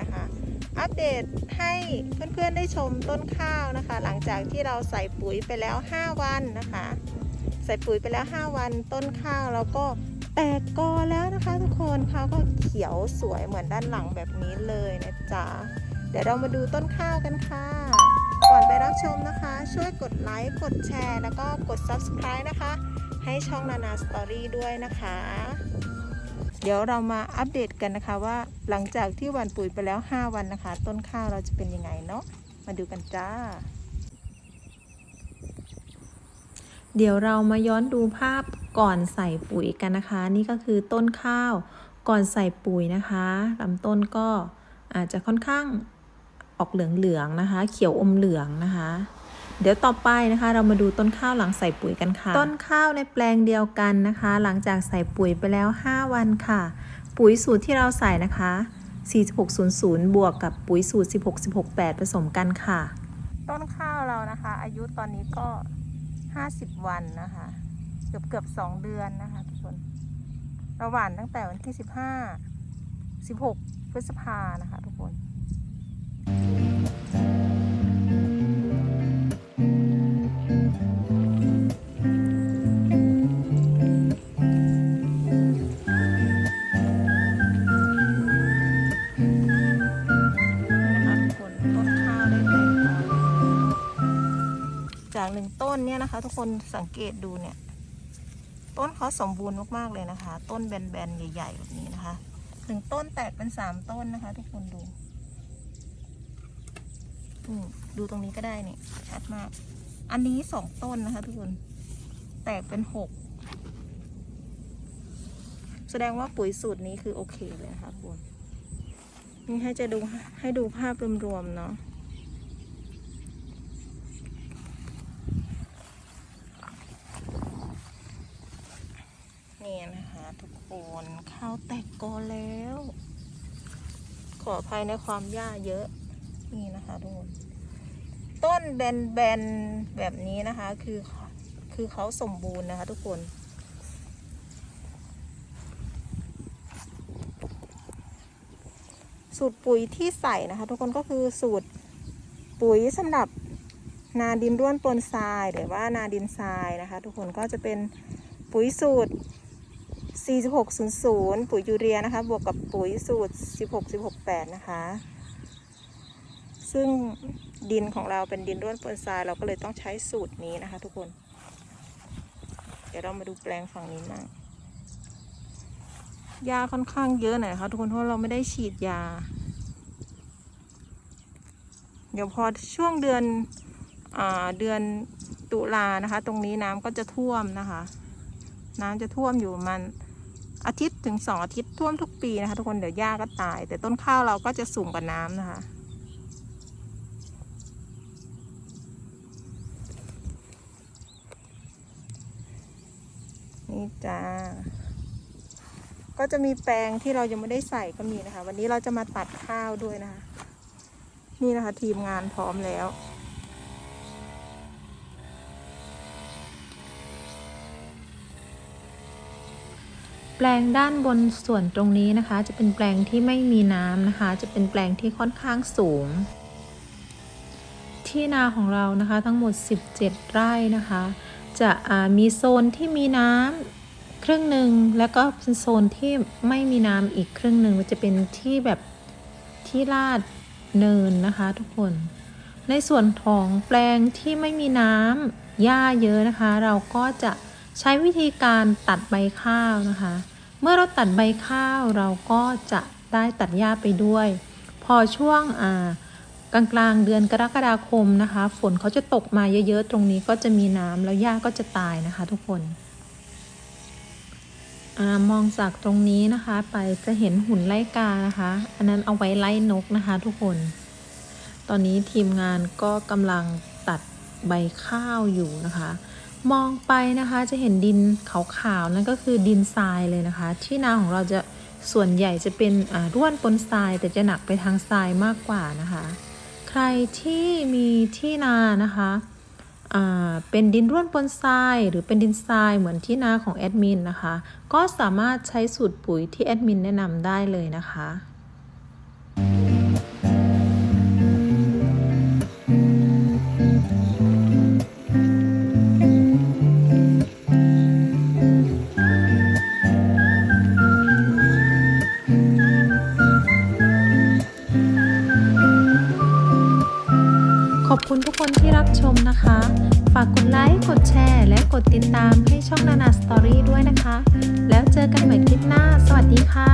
นะคะ อัปเดตให้เพื่อนๆได้ชมต้นข้าวนะคะ หลังจากที่เราใส่ปุ๋ยไปแล้ว 5 วันนะคะ ใส่ปุ๋ยไปแล้ว 5 วันต้นข้าวแล้วก็แตกกอแล้วนะคะทุกคนเขาก็เขียวสวยเหมือนด้านหลังแบบนี้เลยนะจ๊ะ เดี๋ยวเรามาดูต้นข้าวกันค่ะ ก่อนไปรับชมนะคะ ช่วยกดไลค์กดแชร์ แล้วก็กด subscribe นะคะ ให้ช่องนานาสตอรี่ด้วยนะคะ เดี๋ยวเรามาอัปเดตกันนะคะว่าหลังจากที่หวันปุ๋ยไปแล้ว 5 วันนะคะ ต้นข้าวเราจะเป็นยังไงเนาะมาดูกันจ้า เดี๋ยวเรามาย้อนดูภาพก่อนใส่ปุ๋ยกันนะคะ นี่ก็คือต้นข้าวก่อนใส่ปุ๋ยนะคะลำต้นก็อาจจะค่อนข้างออกเหลืองๆนะคะ เขียวอมเหลืองนะคะ เดี๋ยวต่อไปนะคะ เรามาดูต้นข้าวหลังใส่ปุ๋ยกันค่ะ ต้นข้าวในแปลงเดียวกันนะคะ หลังจากใส่ปุ๋ยไปแล้ว 5 วันค่ะ ปุ๋ยสูตรที่เราใส่นะคะ 4600 บวกกับปุ๋ยสูตร 16168 ผสมกันค่ะ ต้นข้าวเรานะคะ อายุตอนนี้ก็ 50 วันนะคะ เกือบเกือบสองเดือนนะคะทุกคนเราหว่านตั้งแต่วันที่ 15 16 พฤษภานะคะทุกคน เนี่ยนะคะ ทุกคนสังเกตดูเนี่ย ต้นเขาสมบูรณ์มากๆเลยนะคะ ต้นแบนๆใหญ่ๆแบบนี้นะคะหนึ่งต้นแตกเป็นสามต้นนะคะ ทุกคนดูดูตรงนี้ก็ได้เนี่ยชัดมาก อันนี้สองต้นนะคะ ทุกคน แตกเป็นหกแสดงว่าปุ๋ยสูตรนี้คือโอเคเลยนะคะทุกคนนี่ให้จะดูให้ดูภาพรวมๆเนาะนี่นะคะทุกคนข้าว แตกกอแล้ว ขออภัยในความหญ้าเยอะ นี่นะคะทุกคนต้นแบนๆแบบนี้นะคะ คือคือเขาสมบูรณ์นะคะ ทุกคน สูตรปุ๋ยที่ใส่นะคะ ทุกคนก็คือสูตรปุ๋ยสำหรับนาดินร่วนปนทรายหรือว่านาดินทรายนะคะ ทุกคนก็จะเป็นปุ๋ยสูตร 4600 ปุ๋ยยูเรียนะคะ บวกกับปุ๋ยสูตร 16168 นะคะ ซึ่งดินของเราเป็นดินร่วนปนทราย เราก็เลยต้องใช้สูตรนี้นะคะ ทุกคน เดี๋ยวเรามาดูแปลงฝั่งนี้มั่งยาค่อนข้างเยอะหน่อยนะคะทุกคนเพราะเราไม่ได้ฉีดยา เดี๋ยวพอช่วงเดือนอเดือนตุลานะคะ ตรงนี้น้ำก็จะท่วมนะคะ น้ำจะท่วมอยู่มัน อาทิตย์ถึงสองอาทิตย์ท่วมทุกปีนะคะ ทุกคนเดี๋ยวหญ้าก็ตาย แต่ต้นข้าวเราก็จะสูงกว่าน้ำนะคะนี่จ้า ก็จะมีแปลงที่เรายังไม่ได้ใส่ก็มีนะคะ วันนี้เราจะมาตัดข้าวด้วยนะคะ นี่นะคะทีมงานพร้อมแล้ว แปลงด้านบนส่วนตรงนี้นะคะ จะเป็นแปลงที่ไม่มีน้ำนะคะ จะเป็นแปลงที่ค่อนข้างสูง ที่นาของเรานะคะทั้งหมด 17 ไร่นะคะ จะมีโซนที่มีน้ำครึ่งหนึ่งแล้วก็เป็นโซนที่ไม่มีน้ำอีกครึ่งหนึ่งมันจะเป็นที่แบบที่ลาดเนินนะคะ ทุกคน ในส่วนของแปลงที่ไม่มีน้ำหญ้าเยอะนะคะ เราก็จะใช้วิธีการตัดใบข้าวนะคะ เมื่อเราตัดใบข้าวเราก็จะได้ตัดหญ้าไปด้วย พอช่วงอ่ากลางกลางๆเดือนกรกฎาคมนะคะ ฝนเขาจะตกมาเยอะๆ ตรงนี้ก็จะมีน้ำแล้วหญ้าก็จะตายนะคะทุกคนอมองจากตรงนี้นะคะ ไปจะเห็นหุ่นไล่กานะคะ อันนั้นเอาไว้ไล่นกนะคะ ทุกคน ตอนนี้ทีมงานก็กำลัง ใบข้าวอยู่นะคะ มองไปนะคะจะเห็นดินขาวๆนั่นก็คือดินทรายเลยนะคะ ที่นาของเราจะส่วนใหญ่จะเป็นอ่าร่วนปนทรายแต่จะหนักไปทางทรายมากกว่านะคะ ใครที่มีที่นานะคะอ่าเป็นดินร่วนปนทรายหรือเป็นดินทรายเหมือนที่นาของแอดมินนะคะ ก็สามารถใช้สูตรปุ๋ยที่แอดมินแนะนำได้เลยนะคะ รับชมนะคะ ฝากกดไลค์ กดแชร์ และกดติดตามให้ช่องนานาสตอรี่ด้วยนะคะ แล้วเจอกันใหม่คลิปหน้า สวัสดีค่ะ